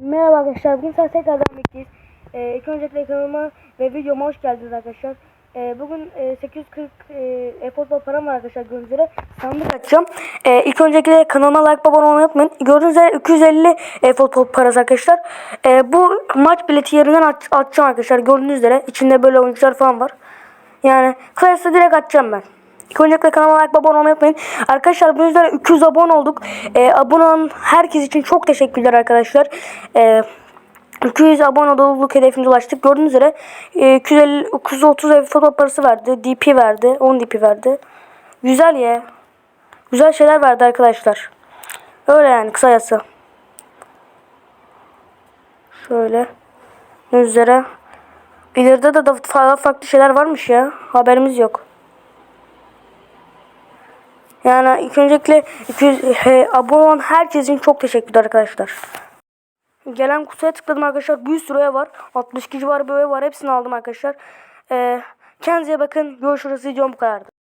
Merhaba arkadaşlar. Bugün size tekrardan birlikteyiz. Ee, ilk öncelikle kanalıma ve videoma hoş geldiniz arkadaşlar. Ee, bugün e, 840 e, e-futbol param var arkadaşlar gördüğünüz üzere. Sandık açacağım. Ee, ilk öncelikle kanalıma like abone olmayı unutmayın. Gördüğünüz üzere 250 e-futbol parası arkadaşlar. Ee, bu maç bileti yerinden aç, açacağım arkadaşlar. Gördüğünüz üzere içinde böyle oyuncular falan var. Yani kısacası direkt açacağım ben. İlk öncelikle kanalıma like abone olmayı unutmayın. Arkadaşlar bu yüzden 200 abone olduk. Ee, abone olan herkes için çok teşekkürler arkadaşlar. Ee, 200 abone olduk hedefimize ulaştık. Gördüğünüz üzere e, 250, 230 ev foto parası verdi. DP verdi. 10 DP verdi. Güzel ya. Güzel şeyler verdi arkadaşlar. Öyle yani kısacası. Şöyle. Üzere. İleride de da farklı farklı şeyler varmış ya. Haberimiz yok. Yani ilk öncelikle 200 he, abone olan herkes için çok teşekkürler arkadaşlar. Gelen kutuya tıkladım arkadaşlar. Bir sürü ev var. 62 civarı ev var. Hepsini aldım arkadaşlar. Ee, kendinize bakın. Görüşürüz. Videom bu kadardı.